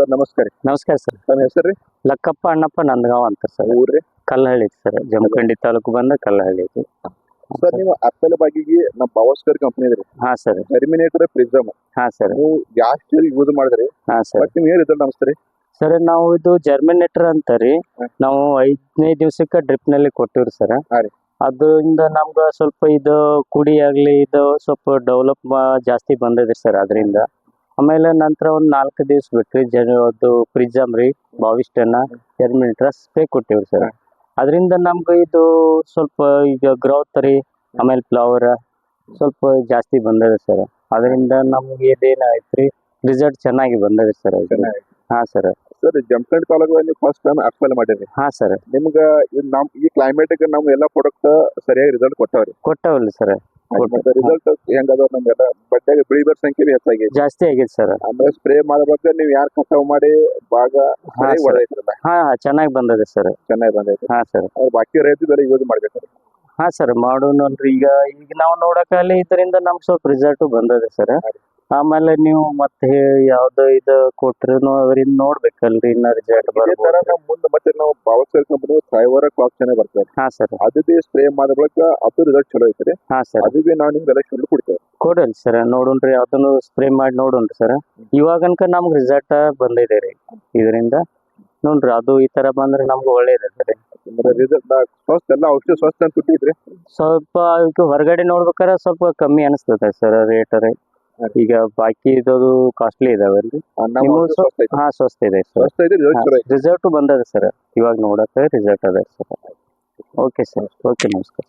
Sir ನಮಸ್ಕಾರ ನಮಸ್ಕಾರ sir. ನನ್ನ ಹೆಸರು ರೀ? ಲಕ್ಕಪ್ಪ ಅಣ್ಣಪ್ಪ ನಂದಗಾಂವ್ ಅಂತ ಸರ್. ಊರ್ರಿ ಕಲ್ಲಹಳ್ಳಿ ಸರ್. ಜಮಖಂಡಿ ತಾಲೂಕು ಬಂದ ಕಲ್ಲಹಳ್ಳಿ ಐತಿ ಸರ್ ನೀವು ಆಪಲ್ ಬಾಗಿಗೆ ನಮ್ಮ ಬಾವಸ್ಕರ್ ಕಂಪ್ನಿ ಇದ್ರಿ ಹಾ ಸರ್. ಟರ್ಮಿನೇಟರ್ ಪ್ರಿಸಮ್ ಹಾ ಸರ್. ನೀವು ಜಾಸ್ತಿ ಯೂಸ್ ಮಾಡಿದ್ರಿ? ಹಾ ಸರ್. ಬಟ್ ನೀವು ಹೇಳಿದ್ರೆ ನಮಸ್ಕಾರ ಸರ್ ನಾವು ಇದು ಜರ್ಮಿನೇಟರ್ ಅಂತ ರೀ. ನಾವು ಐದನೇ ದಿವ್ಸಕ್ಕೆ ಡ್ರಿಪ್ನಲ್ಲಿ ಕೊಟ್ಟಿವ್ರಿ ಸರ್. ಅದರಿಂದ ನಮ್ಗ ಸ್ವಲ್ಪ ಇದು ಕುಡಿ ಆಗ್ಲಿ ಇದು ಸ್ವಲ್ಪ ಡೆವಲಪ್ ಜಾಸ್ತಿ ಬಂದದ್ರಿ ಸರ್ ಅದರಿಂದ. ಆಮೇಲೆ ನಂತರ ಒಂದು ನಾಲ್ಕು ದಿವ್ಸ ಬಿಟ್ರಿ ಜನ ಅದು ಪ್ರಿಸಮ್ ರೀ ಬಾವಿಸ್ಟನ್ನ ಜರ್ಮಿನೇಟರ್ ಸ್ಪ್ರೇ ಕೊಟ್ಟಿವ್ರಿ ಸರ್. ಅದರಿಂದ ನಮ್ಗೆ ಇದು ಸ್ವಲ್ಪ ಈಗ ಗ್ರೋತ್ ರೀ ಆಮೇಲೆ ಫ್ಲವರ್ ಸ್ವಲ್ಪ ಜಾಸ್ತಿ ಬಂದದ ಸರ್. ಅದರಿಂದ ನಮ್ಗೆ ಇದೇನಾಯ್ತ್ರಿ ರಿಸಲ್ಟ್ ಚೆನ್ನಾಗಿ ಬಂದದ ಸರ್ ಹಾಂ ಸರ್. ಸರ್ ಜಂಪ್ಕಂಡ್ ಕಾಲೇಜ್ ನೀವು ಫಸ್ಟ್ ಟೈಮ್ ಆಪಲ್ ಮಾಡಿರಿ. ಹಾ ಸರ್. ನಿಮ್ಗೆ ಇದು ನಮ್ ಈ ಕ್ಲೈಮೇಟ್ಗೆ ನಮ್ ಎಲ್ಲ ಪ್ರಾಡಕ್ಟ್ ಸರಿಯಾಗಿ ರಿಸಲ್ಟ್ ಕೊಟ್ಟವ್ರಿ. ಕೊಟ್ಟವಲ್ಲ ಸರ್. ರಿಸಲ್ಟ್ ಹೆಂಗದ ನಮ್ಗೆಲ್ಲ ಬೆಳಿಬರ್ ಸಂಖ್ಯೆ ಹೆಚ್ಚಾಗಿ ಜಾಸ್ತಿ ಆಗಿದೆ ಸರ್ ಆಮೇಲೆ ಸ್ಪ್ರೇ ಮಾಡಬೇಕು ನೀವು ಯಾರು ಕಟಾವ್ ಮಾಡಿ ಭಾಗ ಹಾ ಚೆನ್ನಾಗಿ ಬಂದದೆ ಸರ್ ಚೆನ್ನಾಗಿ ಬಂದೈತಿ. ಹಾ ಸರ್. ಅವ್ರು ಬಾಕಿ ರೈತ ಬೇರೆ ಯೂಸ್ ಮಾಡ್ಬೇಕು ಹಾ ಸರ್ ಮಾಡೋಣ ಈಗ ಈಗ ನಾವು ನೋಡಕಲ್ಲಿ ಇದರಿಂದ ನಮ್ಗೆ ಸ್ವಲ್ಪ ರಿಸಲ್ಟ್ ಬಂದದೆ ಸರ್. ಆಮೇಲೆ ನೀವು ಮತ್ತೆ ಯಾವ್ದು ಇದು ಕೊಟ್ರು ಅವ್ರಿಂದ ನೋಡ್ಬೇಕಲ್ರಿ ಇನ್ನ ರಿಸಲ್ಟ್ ತರ ಬರ್ಬೋದು ನಾವು ಮುಂದೆ ಮತ್ತೆ ನಾವು ಕಂಪನಿ ಡ್ರೈವರ್ ಕ್ಲಾಕ್ ಚೆನ್ನಾಗಿ ಬರ್ತದೆ. ಹಾ ಸರ್. ಅದು ಬಿ ಸ್ಪ್ರೇ ಮಾಡಿದ ಬಳಿಕ ಅದು ರಿಸಲ್ಟ್ ಚಲೋ ಐತ್ರಿ. ಹಾ ಸರ್. ಅದು ಬಿ ನಾವು ನಿಮ್ಗೆ ಎಲೆಕ್ಷನ್ ಕೊಡ್ತೇವೆ. ಕೊಡಲ್ ಸರ್. ನೋಡೋಣ್ರಿ ಯಾವ್ದನ್ನು ಸ್ಪ್ರೇ ಮಾಡಿ ನೋಡೋಣ್ರಿ ಸರ್. ಇವಾಗನ್ಕ ನಮ್ಗೆ ರಿಸಲ್ಟ್ ಬಂದಿದೆ ರೀ ಇದರಿಂದ. ನೋಡ್ರಿ ಅದು ಈ ತರ ಬಂದ್ರೆ ನಮ್ಗೆ ಒಳ್ಳೇದದ ರೀ ಅಂದ್ರೆ ರಿಸಲ್ಟ್ ಸ್ವಸ್ಥ ಎಲ್ಲ ಔಷಧಿ ಸ್ವಸ್ಥ ಅಂತ ಕೊಟ್ಟಿದ್ರಿ. ಸ್ವಲ್ಪ ಈಗ ಹೊರಗಡೆ ನೋಡ್ಬೇಕಾದ್ರೆ ಸ್ವಲ್ಪ ಕಮ್ಮಿ ಅನಿಸ್ತದೆ ಸರ್ ರೇಟ್ ರೀ. ಈಗ ಬಾಕಿ ಇದ್ದದು ಕಾಸ್ಟ್ಲಿ ಇದಾವಲ್ರಿ ಹಾ ಸ್ವಸ್ಥ ಇದೆ ಸರ್. ರಿಸಲ್ಟ್ ಬಂದದ ಸರ್. ಇವಾಗ ನೋಡಕ್ಕೆ ರಿಸಲ್ಟ್ ಅದ ಸರ್. ಓಕೆ ಸರ್ ಓಕೆ ನಮಸ್ಕಾರ.